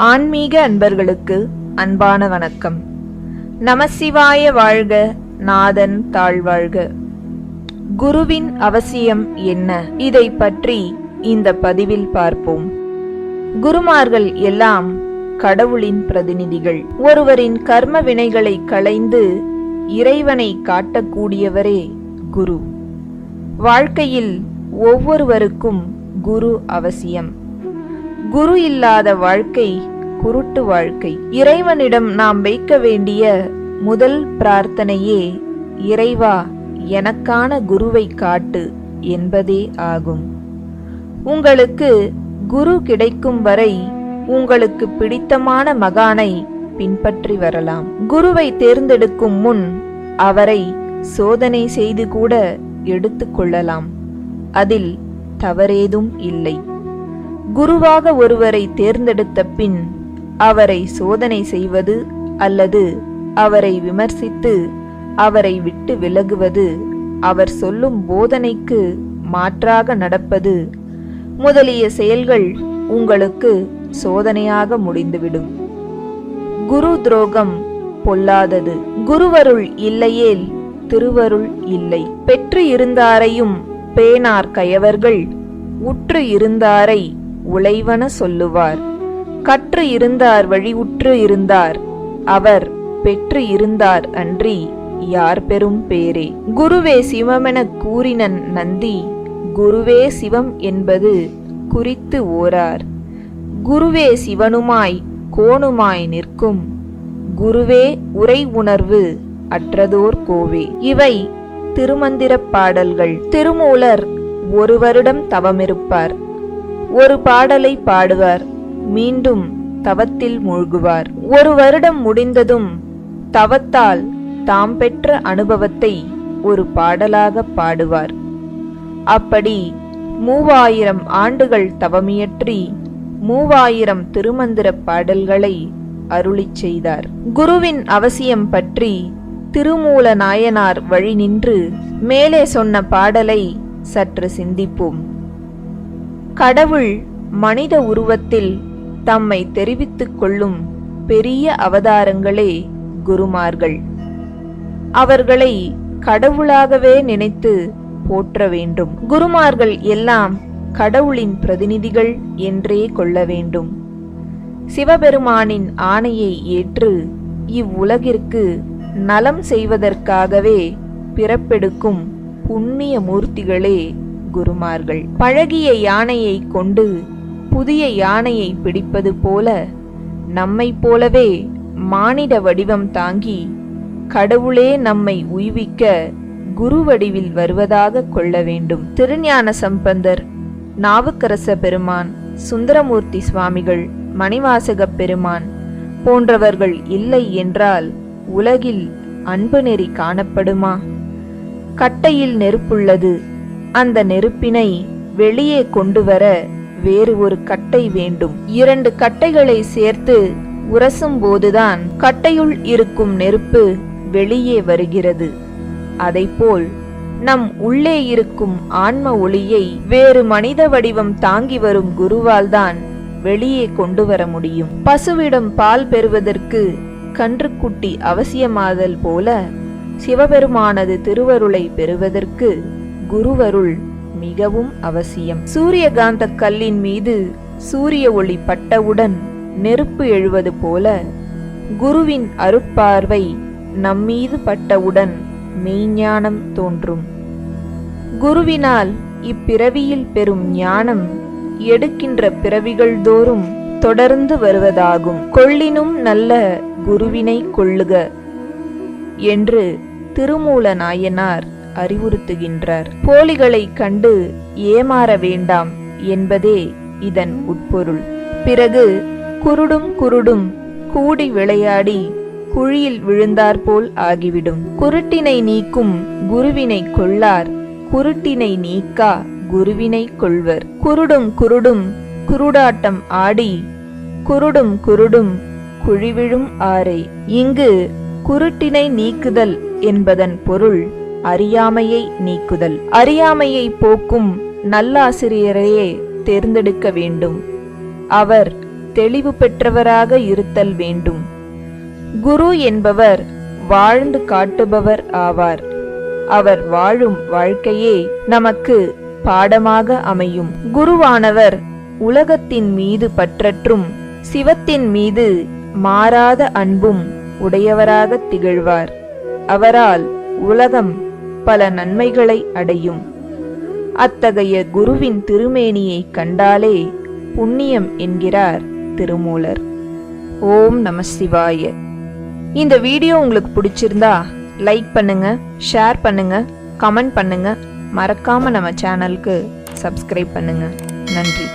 ஆன்மீக அன்பர்களுக்கு அன்பான வணக்கம். நமசிவாய வாழ்க நாதன் தாழ்வாழ்க. குருவின் அவசியம் என்ன? இதை பற்றி இந்த பதிவில் பார்ப்போம். குருமார்கள் எல்லாம் கடவுளின் பிரதிநிதிகள். ஒருவரின் கர்ம வினைகளை களைந்து இறைவனை காட்டக்கூடியவரே குரு. வாழ்க்கையில் ஒவ்வொருவருக்கும் குரு அவசியம். குரு இல்லாத வாழ்க்கை குருட்டு வாழ்க்கை. இறைவனிடம் நாம் வைக்க வேண்டிய முதல் பிரார்த்தனையே இறைவா எனக்கான குருவை காட்டு என்பதே ஆகும். உங்களுக்கு குரு கிடைக்கும் வரை உங்களுக்கு பிடித்தமான மகானை பின்பற்றி வரலாம். குருவை தேர்ந்தெடுக்கும் முன் அவரை சோதனை செய்து கூட எடுத்துக்கொள்ளலாம் அதில் தவறேதும் இல்லை. குருவாக ஒருவரை தேர்ந்தெடுத்த பின் அவரை சோதனை செய்வது அல்லது அவரை விமர்சித்து அவரை விட்டு விலகுவது அவர் சொல்லும் போதனைக்கு மாற்றாக நடப்பது. முதலிய செயல்கள் உங்களுக்கு சோதனையாக முடிந்துவிடும். குரு துரோகம் பொல்லாதது. குருவருள் இல்லையேல் திருவருள் இல்லை. பெற்று இருந்தாரையும் பேனார் கயவர்கள். உற்று இருந்தாரை உழைவன சொல்லுவார். கற்று இருந்தார் வழிவுற்று இருந்தார். அவர் பெற்று இருந்தார் அன்றி யார் பெரும் பேரே. குருவே சிவமெனக் கூறினன் நந்தி குருவே சிவம் என்பது குறித்து ஓரார். குருவே சிவனுமாய் கோணுமாய் நிற்கும். குருவே உரை உணர்வு அற்றதோர் கோவே. இவை திருமந்திரப் பாடல்கள். திருமூலர் ஒரு வருடம் தவமிருப்பார். ஒரு பாடலை பாடுவார். மீண்டும் தவத்தில் மூழ்குவார். ஒரு வருடம் முடிந்ததும் தவத்தால் தாம் பெற்ற அனுபவத்தை ஒரு பாடலாக பாடுவார். அப்படி மூவாயிரம் ஆண்டுகள் தவமியற்றி மூவாயிரம் திருமந்திர பாடல்களை அருளிச் செய்தார். குருவின் அவசியம் பற்றி திருமூல நாயனார் வழி நின்று மேலே சொன்ன பாடலை சற்று சிந்திப்போம். கடவுள் மனித உருவத்தில் தம்மை தெரிவித்துக் கொள்ளும் பெரிய அவதாரங்களே குருமார்கள். அவர்களை கடவுளாகவே நினைத்து போற்ற வேண்டும். குருமார்கள் எல்லாம் கடவுளின் பிரதிநிதிகள் என்றே கொள்ள வேண்டும். சிவபெருமானின் ஆணையை ஏற்று இவ்வுலகிற்கு நலம் செய்வதற்காகவே பிறப்பெடுக்கும் புண்ணிய மூர்த்திகளே குருமார்கள். பழகிய யானையை கொண்டு புதிய யானையை பிடிப்பது போல நம்மைப் போலவே மானிட வடிவம் தாங்கி கடவுளே நம்மை உய்விக்க குரு வடிவில் வருவதாக கொள்ள வேண்டும். திருஞான சம்பந்தர் நாவுக்கரச பெருமான் சுந்தரமூர்த்தி சுவாமிகள் மணிவாசகப் பெருமான் போன்றவர்கள் இல்லை என்றால் உலகில் அன்பு நெறி காணப்படுமா? கட்டையில் நெருப்புள்ளது அந்த நெருப்பினை வெளியே கொண்டு வர வேறு ஒரு கட்டை வேண்டும். இரண்டு கட்டைகளை சேர்த்து உரசும் போதுதான் கட்டையுள் இருக்கும் நெருப்பு வெளியே வருகிறது. அதைப்போல் நம் உள்ளே இருக்கும் ஆன்ம ஒளியை வேறு மனித வடிவம் தாங்கி வரும் குருவால்தான் வெளியே கொண்டு வர முடியும். பசுவிடம் பால் பெறுவதற்கு கன்றுக்குட்டி அவசியமாதல் போல சிவபெருமானது திருவருளை பெறுவதற்கு குருவருள் மிகவும் அவசியம். சூரியகாந்த கல்லின் மீது சூரிய ஒளி பட்டவுடன் நெருப்பு எழுவது போல குருவின் அருட்பார்வை நம்மீது பட்டவுடன் மெய்ஞானம் தோன்றும். குருவினால் இப்பிறவியில் பெறும் ஞானம் எடுக்கின்ற பிறவிகள் தோறும் தொடர்ந்து வருவதாகும். கொள்ளினும் நல்ல குருவினை கொள்ளுக என்று திருமூல நாயனார் அறிவுறுத்துகின்றார். போலிகளை கண்டு ஏமாற வேண்டாம் என்பதே இதன் உட்பொருள். பிறகு குருடும் குருடும் கூடி விளையாடி குழியில் விழுந்தாற்போல் ஆகிவிடும். குருட்டினை நீக்கும் குருவினை கொள்ளார் குருட்டினை நீக்கா குருவினை கொள்வர். குருடும் குருடும் குருடாட்டம் ஆடி குருடும் குருடும் குழிவிழும் ஆரை. இங்கு குருட்டினை நீக்குதல் என்பதன் பொருள் அறியாமையை நீக்குதல். அறியாமையை போக்கும் நல்லாசிரியரையே தேர்ந்தெடுக்க வேண்டும். அவர் தெளிவு பெற்றவராக இருத்தல் வேண்டும். குரு என்பவர் வாழ்ந்து காட்டுபவர் ஆவார். அவர் வாழும் வாழ்க்கையே நமக்கு பாடமாக அமையும். குருவானவர் உலகத்தின் மீது பற்றற்றும் சிவத்தின் மீது மாறாத அன்பும் உடையவராக திகழ்வார். அவரால் உலகம் பல நன்மைகளை அடையும். அத்தகைய குருவின் திருமேனியை கண்டாலே புண்ணியம் என்கிறார் திருமூலர். ஓம் நம சிவாய. இந்த வீடியோ உங்களுக்கு பிடிச்சிருந்தா லைக் பண்ணுங்க ஷேர் பண்ணுங்க கமெண்ட் பண்ணுங்க. மறக்காம நம்ம சேனலுக்கு சப்ஸ்கிரைப் பண்ணுங்க. நன்றி.